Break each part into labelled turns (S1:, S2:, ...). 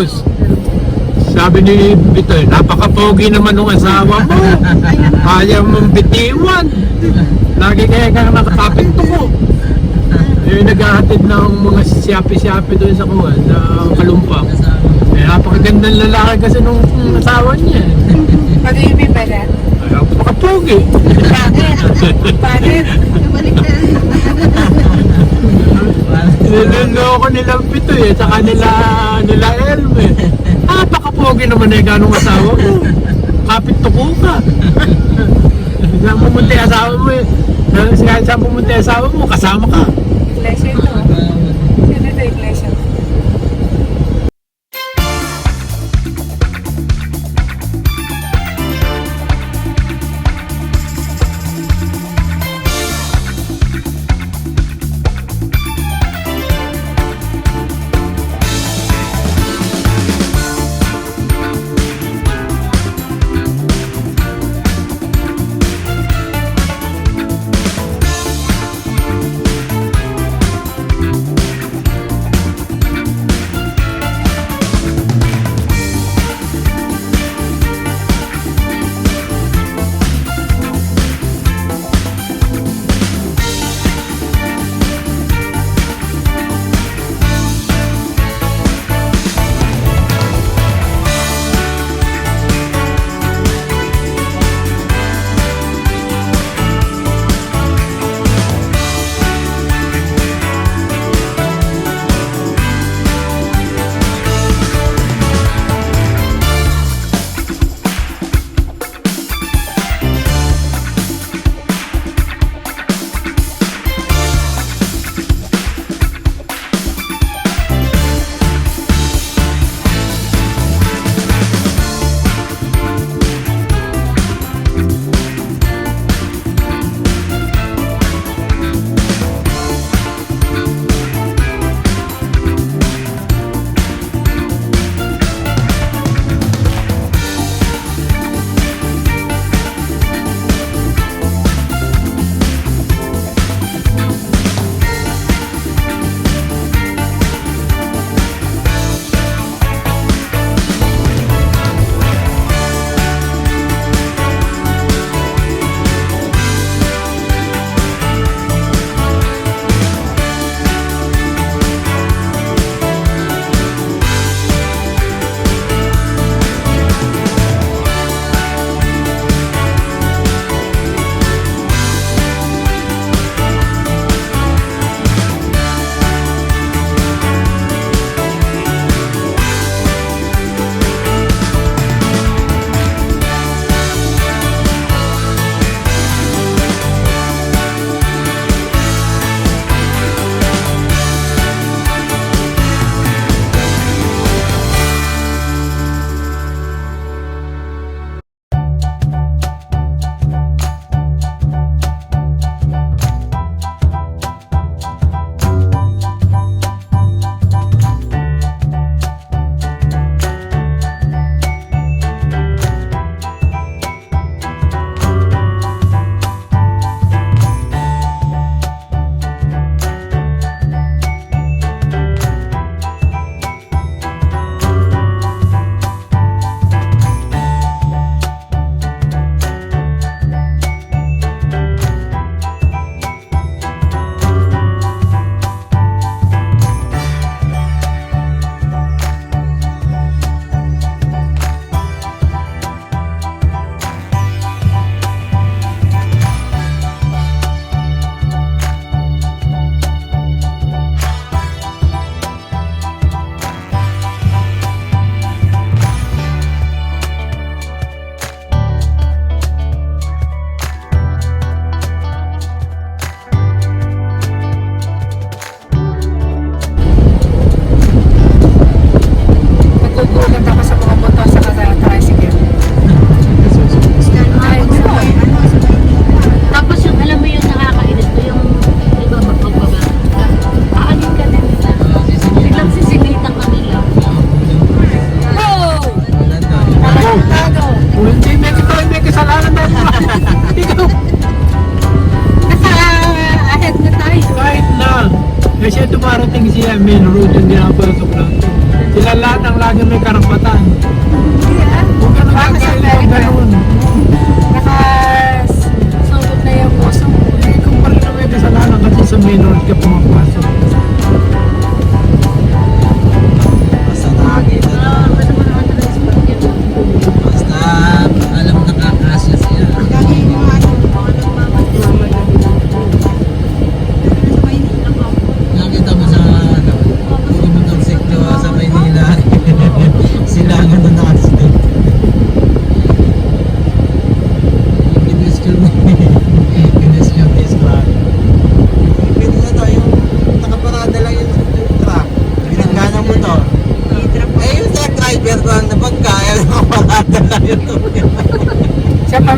S1: Marcos. Sabi ni Bitoy, napaka-pogi naman ng asawa mo. Kaya mong bitiwan. Lagi kaya kang nakatapit ko. Eh, naghahatid ng mga siyapi-siyapi doon sa kuwan, sa Kalumpang. Eh, napakagandang lalaki kasi nung asawa niya.
S2: Pag-ibig pala.
S1: Ay, napaka-pogi.
S2: Bakit? Bakit?
S1: Niloloko nilang Bitoy eh, saka nila, nila Elme. Napaka-pogi naman eh, ganong asawa mo. Kapit tuko ka. Saan pumunta yung asawa mo eh. Saan yung asawa mo, kasama ka.
S2: Iglesia ito. darating siya,
S1: main road yung dinapasok lang. Sila lahat ang lagi may karapatan.
S2: Yeah.
S1: Huwag ka nang gagawin ng ganun.
S2: Nakasangkot na yung uso.
S1: Hindi, kung parang may kasalanan kasi sa main road ka
S3: pumunta. Siapa?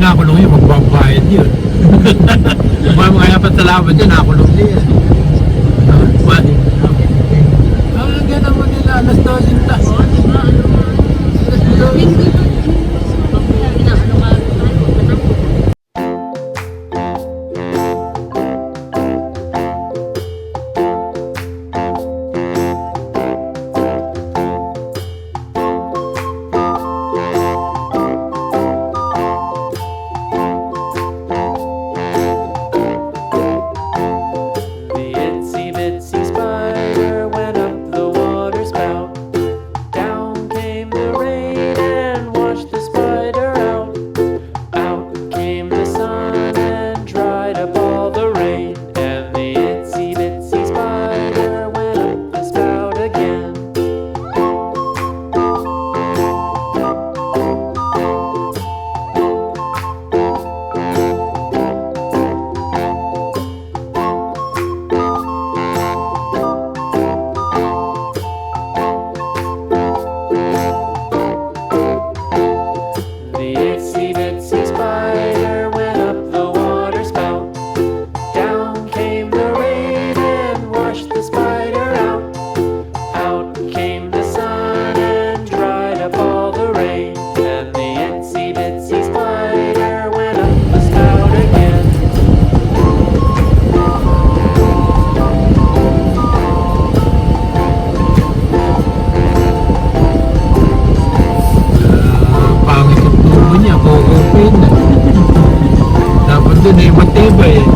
S4: kinakulong
S3: yun,
S1: magbabayad yun. Mga mga dapat salamat yun, nakulong din yan. Ang ah, ganda mo nila, alas 12 na. Alas 12. pra.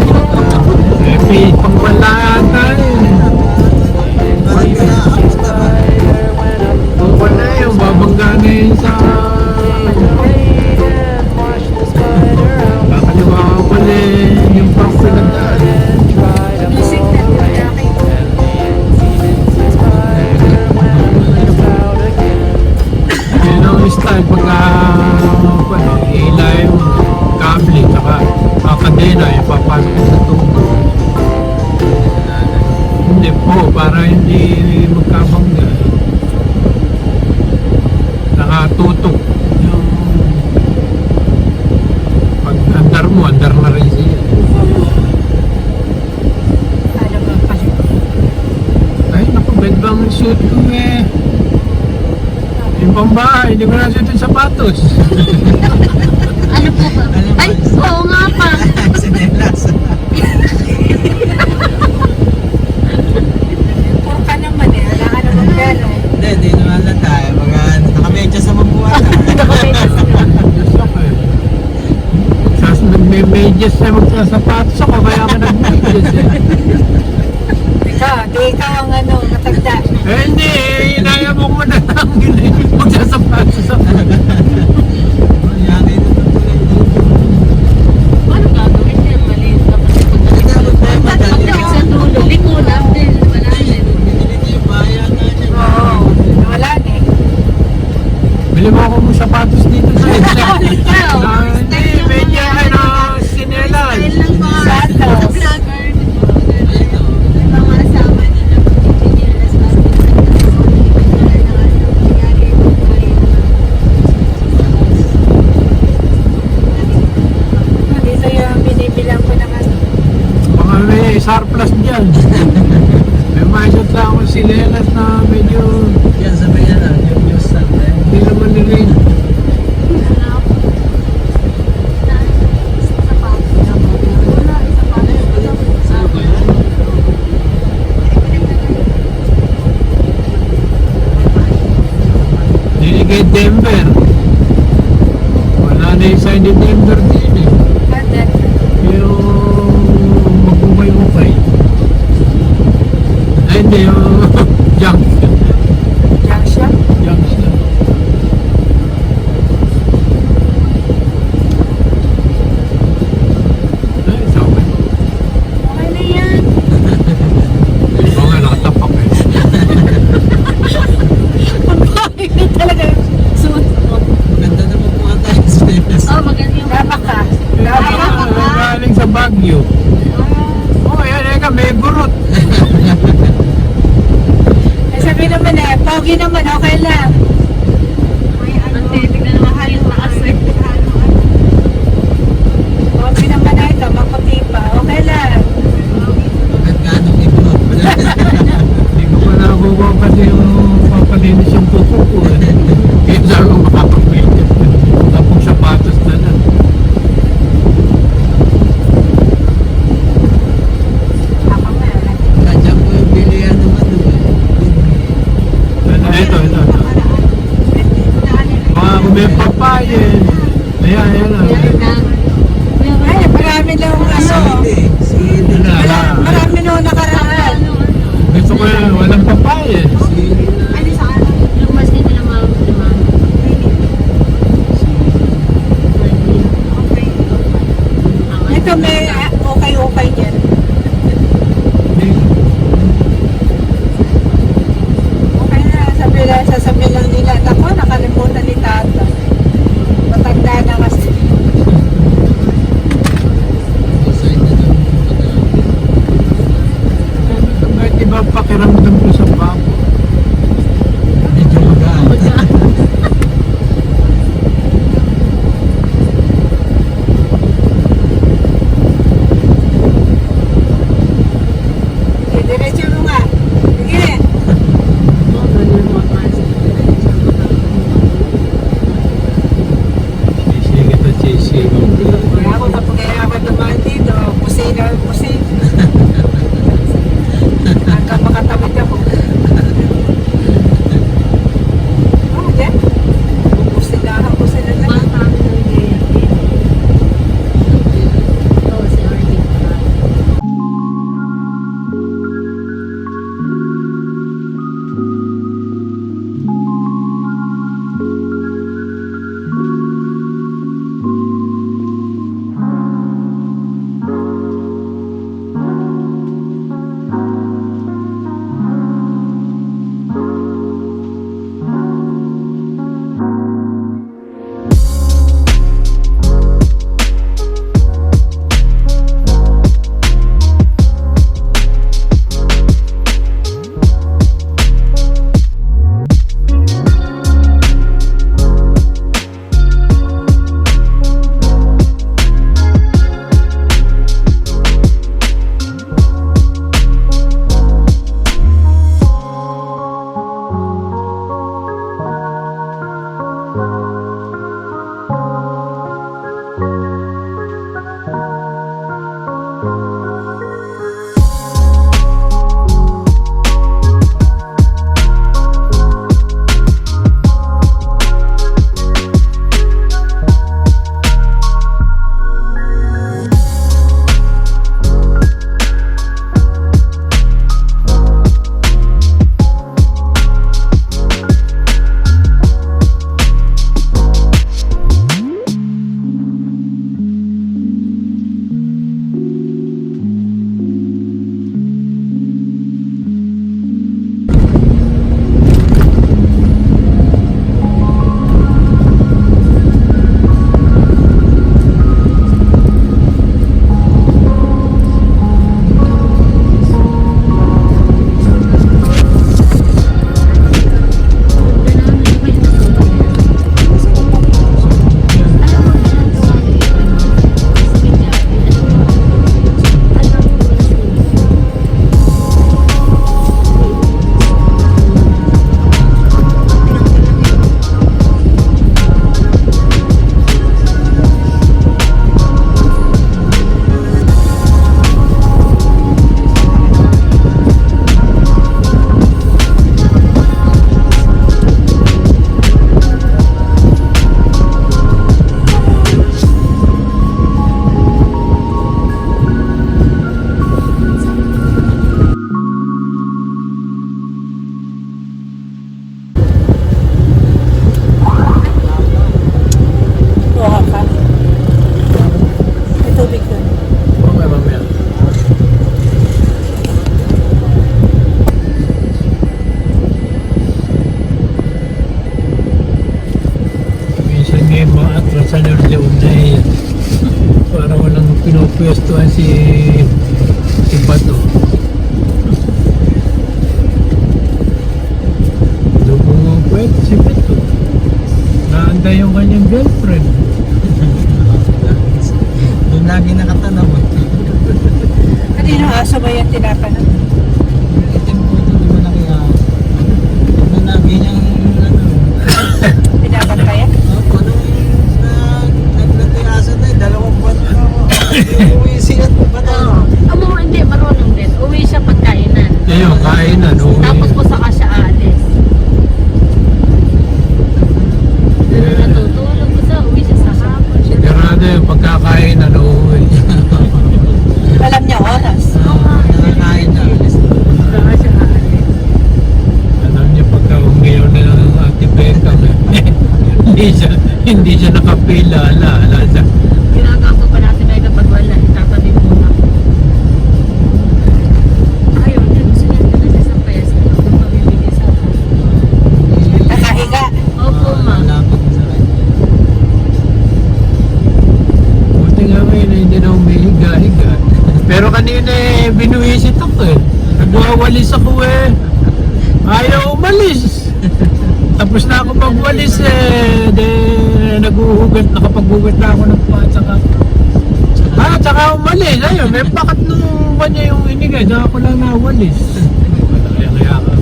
S1: suot eh, yung pambahay, hindi ko nasuot yung sapatos.
S5: ano po ano ba? Ay, oo nga pa.
S4: Sinelas.
S2: Puro ka naman eh, wala.
S4: Hindi, hindi naman lang tayo. Mga nakamedyas naman po
S1: ata. Nakamedyas naman. Sas nagme-medyas na magsasapatos ako, kaya ako nagme-medyas eh.
S2: Ikaw, di ikaw ang ano,
S1: eh, hindi eh. Inaya mo kung matatangin eh. Magsasapato sa Bili mo ako ng sapatos
S4: dito sa Italy.
S1: Hindi, medyo ano, sinelas. Sapatos. Ay hindi, yung junk. Junk
S4: see.
S1: hindi
S4: siya
S1: nakapila. Ala, ala, ala.
S5: Ginagawa ko pa natin ay kapag wala, itatabi mo na. Ayun, yan. Gusto niya sa payas. Kung pamimili sa akin.
S2: Nakahiga.
S5: Opo,
S4: ah,
S5: ma.
S4: Malapit sa kanya.
S1: Buti nga ngayon ay hindi na umihiga-higa. Pero kanina eh, binuwisit ako eh. Nagwawalis ako eh. Ayaw umalis. Tapos na ako magwalis eh. De, na naguhugas, nakapaghugas na ako ng paa, tsaka Ah, tsaka umalis. Ayun, may pakat nung kanya yung inigay. Tsaka ako lang nawalis. Kaya kaya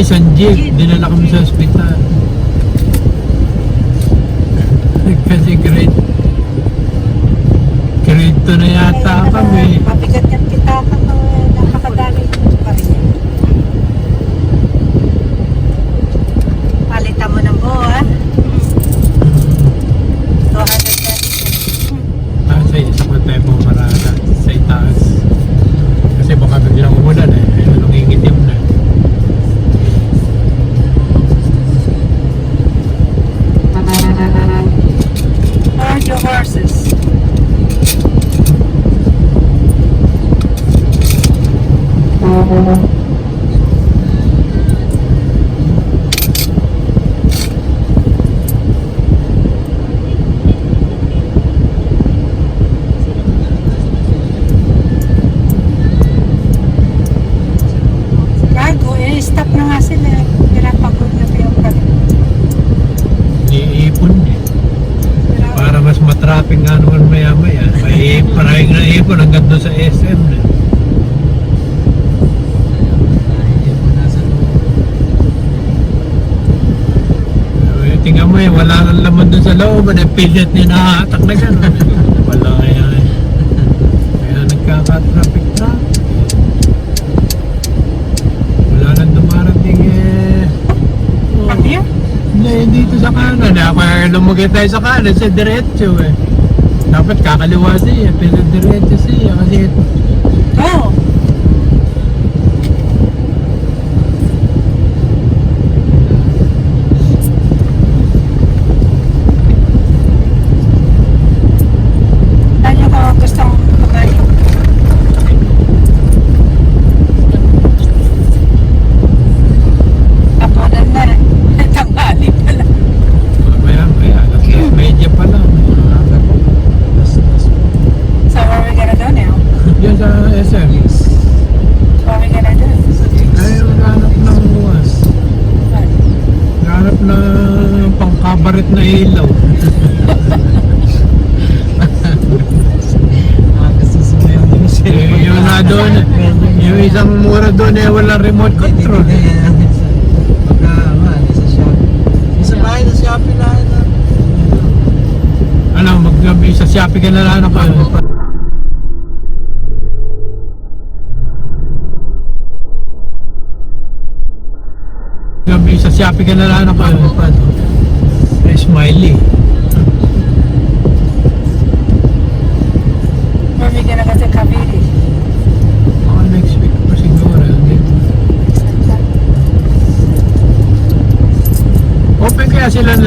S1: isang jeep. Dinala kami sa ospital. wala nang laman doon sa loob, ano pilit niya nakahatak na gano'n. wala kaya eh. Kaya nagkaka-traffic na. Wala nang dumarating eh. Oh.
S2: Pati yan?
S1: Hindi, dito sa kanan. Eh. Kaya eh, lumagay tayo sa kanan, sa diretso eh. Dapat kakaliwa siya, pero diretso siya kasi... Oh. Walang remote control.
S4: Hindi, hindi na yan. Pagka, ano, sa Shopee. Yung sa bahay sa Shopee lahat na.
S1: Ano, maggabi sa Shopee ka na lang ako. Gabi sa Shopee ka na lang ako. Smiley.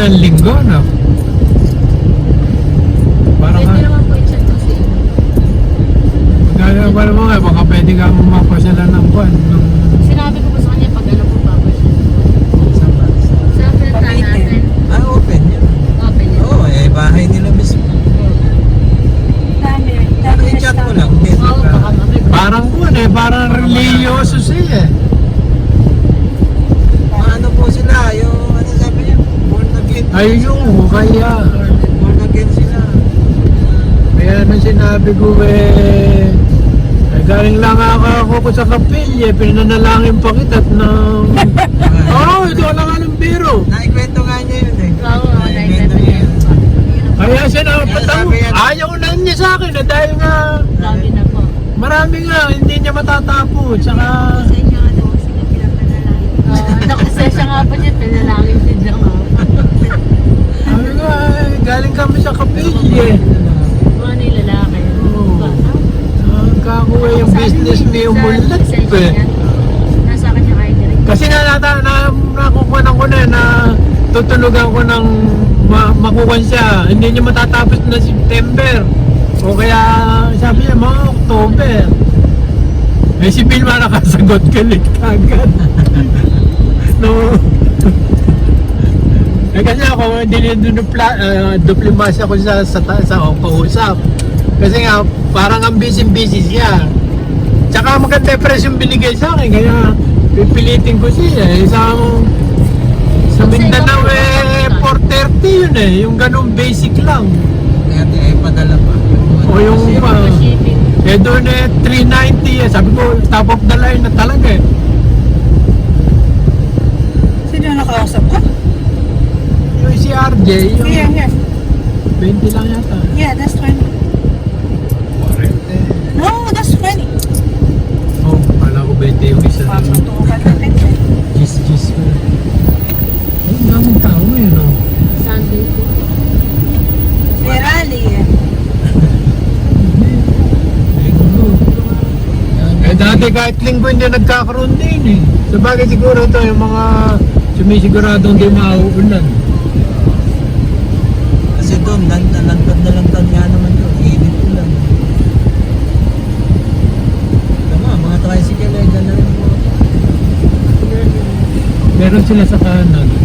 S1: Ng linggo, no? Parang
S5: Pwede naman po ko sa inyo.
S1: Magkakawa mo nga, baka pwede ka mapapa sila ng buwan. Ng...
S5: Sinabi ko po sa kanya pag ano po babay siya.
S4: Sa bansa.
S5: Sa pinunta natin,
S4: Ah, open yun.
S5: open yun.
S4: Oo, eh, bahay nila mismo.
S2: Dami,
S4: Pero
S2: dami
S4: i-chat mo
S2: na
S4: lang. Hindi,
S5: Oo,
S4: baka-
S5: baka mamay.
S1: Parang buwan eh, parang religyoso siya eh.
S4: Ano po sila, yung ano sabi niya, born again.
S1: Ayun, kaya. Kaya nung sinabi ko eh, eh galing lang ako, ako ko sa kapilya, pinanalangin pa kita at na... Oo, oh, ito lang anong biro.
S4: Naikwento nga niya yun eh.
S5: Oo,
S4: Naikwento
S5: naikwento
S4: niya.
S5: niya.
S1: Kaya siya na
S4: Kaya
S1: patang,
S4: sabi yan.
S1: ayaw na niya sa akin eh, dahil nga
S5: Lagi na po.
S1: marami nga, hindi niya matatapos. Tsaka,
S3: Sa inyo nga daw sila pinagpanalangin.
S5: Oo, nakasesya nga po niya, pinalangin niya nga.
S1: Galing kami sa kapilya.
S5: Mga nilalaki.
S1: Oo. Nagkakuha yung business mo yung mulat eh.
S5: Nasa akin yung ID rin.
S1: Kasi na, na, na nakukuha ko na na tutunugan ko ng ma, makukuha siya. Hindi niya matatapos na September. O kaya sabi niya mga October. Eh si Vilma nakasagot galit kagad. no. Eh kasi ako hindi dinupla, uh, duplimasa ko sa sa, sa, sa kausap. Kasi nga parang ang busy-busy siya. Tsaka maganda presyo yung binigay sa akin, kaya pipilitin ko siya. Eh, sa, sa Mindanao eh, 430 yun eh, yung ganun basic lang.
S4: Kaya eh, padala pa.
S1: O yung
S5: shipping.
S1: eh doon eh, 390 eh. Sabi ko, top of the line na talaga eh.
S2: Sino nakausap ko?
S1: Yung si RJ, yung
S2: Here, here.
S1: 20 lang yata.
S2: Yeah, that's 20.
S1: 40.
S2: No, that's 20.
S1: Oh, kala ko 20 yung isa.
S2: Paputukan natin. eh.
S1: Gis, gis ko. Ay, daming tao eh, no?
S5: Sunday po.
S2: May rally eh.
S1: Eh dati kahit linggo hindi nagkakaroon din eh. Sabagay siguro ito yung mga sumisiguradong di mauulan.
S4: Doon, lan- lantad na lantad nga naman doon. Init ko lang. Tama, mga tricycle eh, rin po.
S1: Meron sila sa kanan.